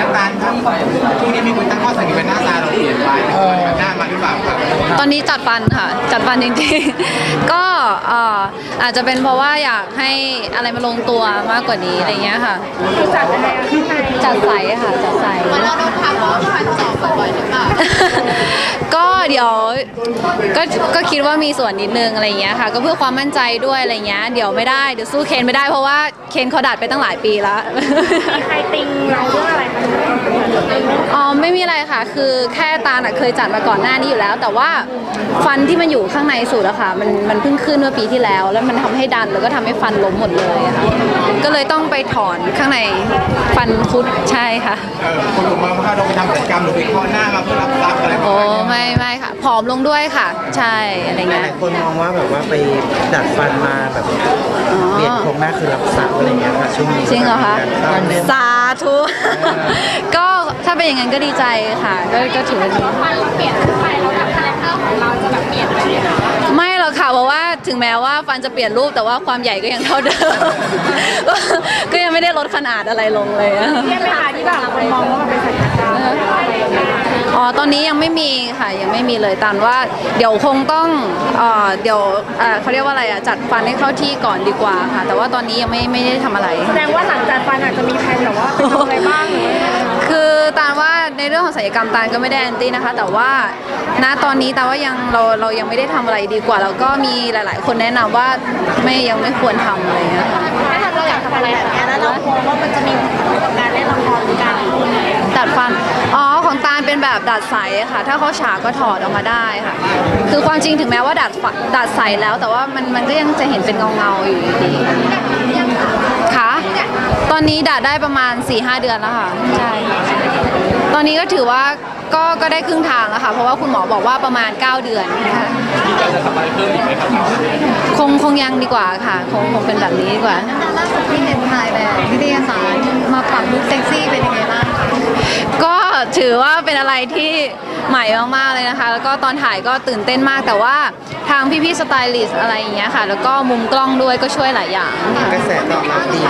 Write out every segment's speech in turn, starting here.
น้ำตาลช่วงช่วงนี้มีคนตั้งข้อสังเกตว่าหน้าตาเราเปลี่ยนไปหน้ามาหรือเปล่าครับตอนนี้จัดฟันค่ะ จัดฟันจริงๆ ก็เอ่ออาจจะเป็นเพราะว่าอยากให้อะไรมาลงตัวมากกว่านี้อะไรเงี้ยค่ะคือจัดอะไรอะข้างในจัดใสค่ะจัดใสเราโดนทักว่าฟันสองบ่อยหรือเปล่าก็เดี๋ยวก็ก็คิดว่ามีส่วนนิดนึงอะไรเงี้ยค่ะ ก็เพื่อความมั่นใจด้วยอะไรเงี้ยเดี๋ยวไม่ได้เดี๋ยวสู้เคนไม่ได้เพราะว่าเคนเขาดัดไปตั้งหลายปีแล้วมีใครติงเราเรื่องอะไรคะอ๋อ ไม่มีอะไรค่ะ คือแค่ตาลอะเคยจัดมาก่อนหน้านี้อยู่แล้ว แต่ว่าฟันที่มันอยู่ข้างในสุดอะค่ะ มันมันเพิ่งขึ้นเมื่อปีที่แล้ว แล้วมันทำให้ดันแล้วก็ทำให้ฟันล้มหมดเลยอะค่ะก็เลยต้องไปถอนข้างในฟันคุดใช่ค่ะ เออคนบอกมาว่าเราไปทำศัลยกรรมหรือไปเคาะหน้ามาเพื่อรับทรัพย์อะไรประโอ้มาณนี้ไม่ไม่ค่ะผอมลงด้วยค่ะ ใช่อะไรหเงี้ยลายๆคนมองว่าแบบว่าไปดัดฟันมาแบบเปลี่ยนโครงหน้าคือรับทรัพย์อะไรเงี้ยค่ะช่วงนี้จริงเหรอคะการเงินสาธุ ก็ถ้าเป็นอย่างนั้นก็ดีใจค่ะก็ก็ถือว่าดีฟันเราเปลี่ยนไปแล้วแบบคาแรคเตอร์ของเราจะแบบเปลี่ยนไปไหมคะไม่หรอกค่ะเพราะว่าถึงแม้ว่าฟันจะเปลี่ยนรูปแต่ว่าความใหญ่ก็ยังเท่าเดิม ก็ยังไม่ได้ลดขนาดอะไรลงเลยอะเรียกไหมคะที่แบบคนมองว่ามันเป็นศัลยกรรมอ๋อ ตอนนี้ยังไม่มีค่ะยังไม่มีเลยตานว่าเดี๋ยวคงต้องเอ่อเดี๋ยวเอ่อเขาเรียกว่าอะไรอะจัดฟันให้เข้าที่ก่อนดีกว่าค่ะ แต่ว่าตอนนี้ยังไม่ไม่ได้ทำอะไร แสดงว่าหลังจากฟันอาจจะมีแผนแบบว่าไปทำอะไรบ้างหรือว่าคือตาลว่าในเรื่องของศัลยกรรมตาลก็ไม่ได้แอนตี้นะคะ แต่ว่าณตอนนี้ตาลว่ายังเราเรายังไม่ได้ทำอะไรดีกว่า แล้วก็มีหลาย ๆ คนแนะนำว่าไม่ยังไม่ควรทำอะไรอย่างเงี้ยค่ะ ถ้าทำเราอยากทำอะไรแบบนี้แล้วเรากลัวว่ามันจะมีผลกับการเล่นละครหรือการพูด ดัดฟันอ๋อของตาลเป็น แบบดัดใสค่ะ ถ้าเขาฉากก็ถอดออกมาได้ค่ะ คือความจริงถึงแม้ว่าดัดฟันดัดใสแล้วแต่ว่ามันมันก็ยังจะเห็นเป็นเงาเงาๆอยู่ดีค่ะตอนนี้ดัดได้ประมาณ4-5เดือนแล้วค่ะใช่ตอนนี้ก็ถือว่าก็ก็ได้ครึ่งทางแล้วค่ะ เพราะว่าคุณหมอบอกว่าประมาณ 9 เดือนค่ะคงคงยังดีกว่าค่ะ คงคงเป็นแบบนี้ดีกว่า ล่าสุดที่เห็นถ่ายแบบนิตยสารมาปรับลุคเซ็กซี่เป็นยังไงบ้างคะก็ ถือว่าเป็นอะไรที่ใหม่มากๆเลยนะคะ แล้วก็ตอนถ่ายก็ตื่นเต้นมาก แต่ว่าทางพี่ๆสไตลิสต์อะไรอย่างเงี้ยค่ะ แล้วก็มุมกล้องด้วยก็ช่วยหลายอย่างค่ะ กระแสตอบรับดี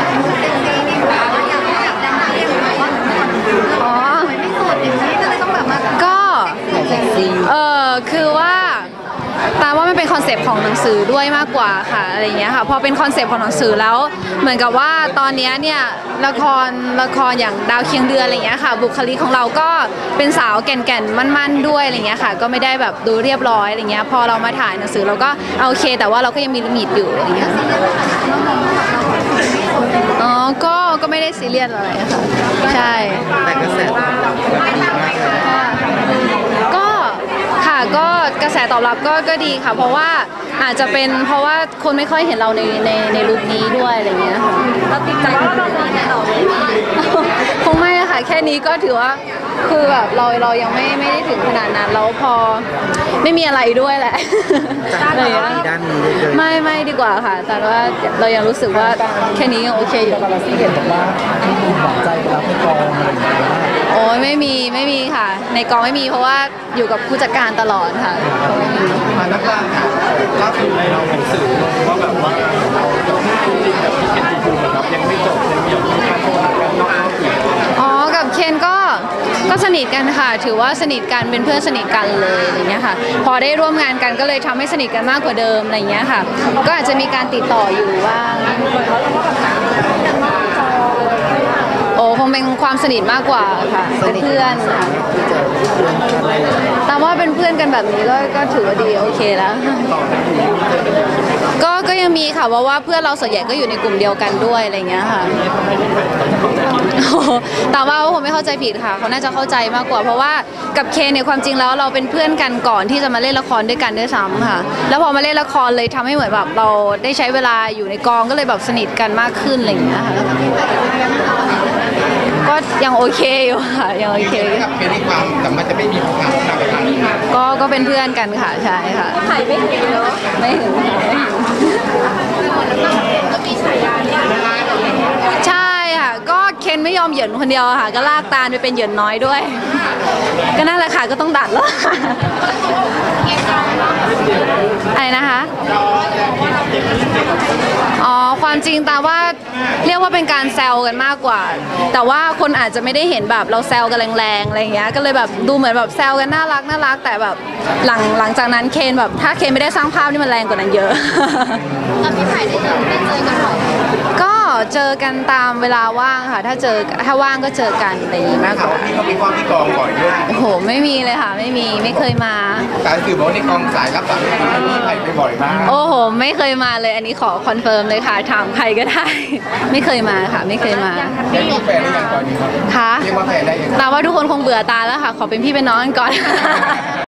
เซ็กซี่นี่คือแบบว่าอยากให้อยากดังเรียกแบบว่าอ๋อทำไมไม่โสดอย่างนี้ก็เลยต้องแบบมาก็ เซ็กซี่ เออคือว่า อนเซปต์ของหนังสือด้วยมากกว่าค่ะอะไรอย่างเงี้ยค่ะพอเป็นคอนเซปต์ของหนังสือแล้วเหมือนกับว่าตอนเนี้ยเนี่ยละครละครอย่างดาวเคียงเดือนอะไรอย่างเงี้ยค่ะ บุคลิกของเราก็เป็นสาวแก่นๆมั่นๆด้วยอะไรอย่างเงี้ยค่ะ ก็ไม่ได้แบบดูเรียบร้อยอะไรเงี้ยพอเรามาถ่ายหนังสือเราก็เอาโอเค แต่ว่าเราก็ยังมีลิมิตอยู่อะไรอย่างเงี้ยอ๋อก็ก็ไม่ได้ซีเรียสอะไรค่ะใช่แต่กระแส ก็กระแสตอบรับก็ก็ดีค่ะ เพราะว่าอาจจะเป็นเพราะว่าคนไม่ค่อยเห็นเราในในในลุคนี้ด้วยอะไรเงี้ยค่ะเราติดใจว่าเรามีต่อไหมคงไม่อะค่ะแค่นี้ก็ถือว่าคือแบบเราเรายังไม่ไม่ได้ถึงขนาดนั้นแล้วพอไม่มีอะไรด้วยแหละจากอะไรอย่างดีเงี้ยด้านนี้เลยไม่ไม่ดีกว่าค่ะแต่ว่าเรายังรู้สึกว่าแค่นี้ยังโอเคอยู่เราที่เห็นบอกว่าที่มีหวานใจรับในกองอะไรอย่างเงี้ย โอ้ยไม่มีไม่มีค่ะ ในกองไม่มีเพราะว่าอยู่กับผู้จัดการตลอดค่ะก็ไม่มีมาน้ำตาลค่ะล่าสุดในเราเป็นสื่อว่าแบบว่าเราจะพูดจริงกับพี่เคนจิบูนะครับยังไม่จบยังมีอย่างที่การโทรหากันนอกรอบอีกอ๋อ กับเคนก็ก็สนิทกันค่ะ ถือว่าสนิทกันเป็นเพื่อนสนิทกันเลยอะไรเงี้ยค่ะ พอได้ร่วมงานกันก็เลยทำให้สนิทกันมากกว่าเดิมอะไรเงี้ยค่ะ ก็อาจจะมีการติดต่ออยู่ว่างโอ้ค งเป็นความสนิทมากกว่าค่ะเป็นเพื่อนค่ะแต่ว่าเป็นเพื่อนกันแบบนี้ก็ก็ถือว่าดีโอเคแล้ว ก็ก็ยังมีค่ะเพราะว่าเพื่อนเราส่วนใหญ่ก็อยู่ในกลุ่มเดียวกันด้วยอะไรเงี้ยค่ะโอ้โหแต่ว่าเขาคงไม่เข้าใจผิดค่ะเขาน่าจะเข้าใจมากกว่า เพราะว่ากับเคนเนี่ยความจริงแล้วเราเป็นเพื่อนกันก่อนที่จะมาเล่นละครด้วยกันด้วยซ้ำค่ะ แล้วพอมาเล่นละครเลยทำให้เหมือนแบบเราได้ใช้เวลาอยู่ในกองก็เลยแบบสนิทกันมากขึ้นอะไรอย่างเงี้ยค่ะ ก็ยังโอเคอยู่ค่ะยังโอเคกับเคนในความแต่มันจะไม่มีความต่างกันก็ก็เป็นเพื่อนกันค่ะใช่ค่ะไข่ไม่ถึงเนาะไม่ถึงค่ะไม่ถึงก็มีฉายาที่ใช่ค่ะ อะ ก็เคนไม่ ยอมเหยินคนเดียวอะค่ะ ก็ลากตาลไปเป็นเหยินน้อยด้วย ก็นั่นแหละค่ะก็ต้องดัดแล้วอะไรนะคะ อ๋อ ความจริงตาว่าเรียกว่าเป็นการแซวกันมากกว่า แต่ว่าคนอาจจะไม่ได้เห็นแบบเราแซวกันแรงๆอะไรอย่างเงี้ย ก็เลยแบบดูเหมือนแบบแซวกันน่ารักน่ารัก แต่แบบหลังหลังจากนั้นเคนแบบถ้าเคนไม่ได้สร้างภาพนี่มันแรงกว่านั้นเยอะกับพี่ไผ่ได้เจอได้เจอกันบ่อยก็ เจอกันตามเวลาว่างค่ะ ถ้าเจอถ้าว่างก็เจอกันอะไรอย่างงี้มากกว่าพี่เขามีความที่กองบ่อยด้วยโอ้โห ไม่มีเลยค่ะ ไม่มีไม่เคยมา สายสืบบอกว่าในกองสายรับสารคดีพี่ไผ่ไปบ่อยมากโอ้โห ไม่เคยมาเลย อันนี้ขอคอนเฟิร์มเลยค่ะถามใครก็ได้ ไม่เคยมาค่ะ ไม่เคยมาได้มีแฟนหรือยังตอนนี้ครับค่ะเรียกว่าแฟนได้ยัง ตาว่าทุกคนคงเบื่อตาแล้วค่ะ ขอเป็นพี่เป็นน้องกันก่อน